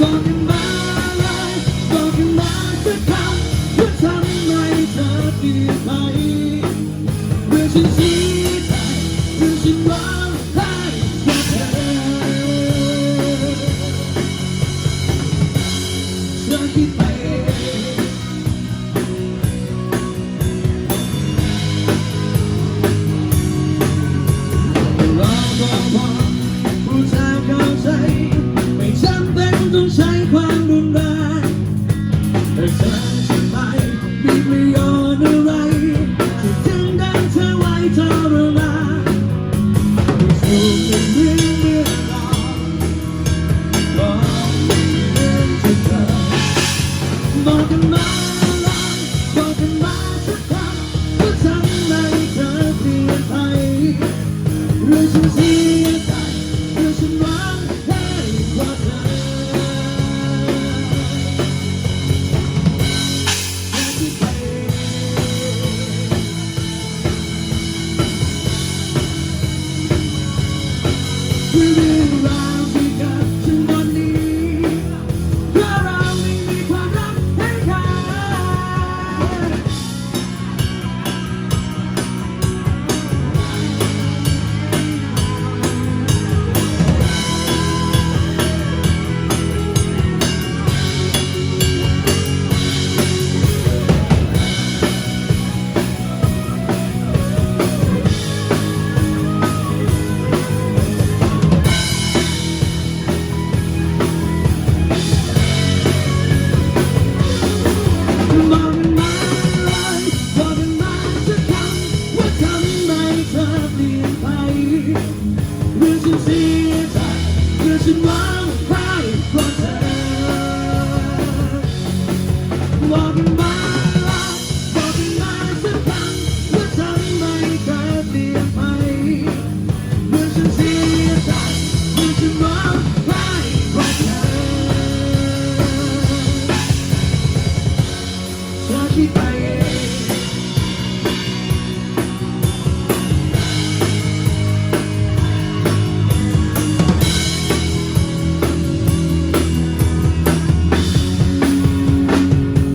我明白 บอกกันมาลองบอกกันมาสักครั้งว่าฉันไม่เคยเปลี่ยนไปหรืฉันเสียใจหรืฉันหวังให้กว่าเธอที่ไป Losing her. Walking by.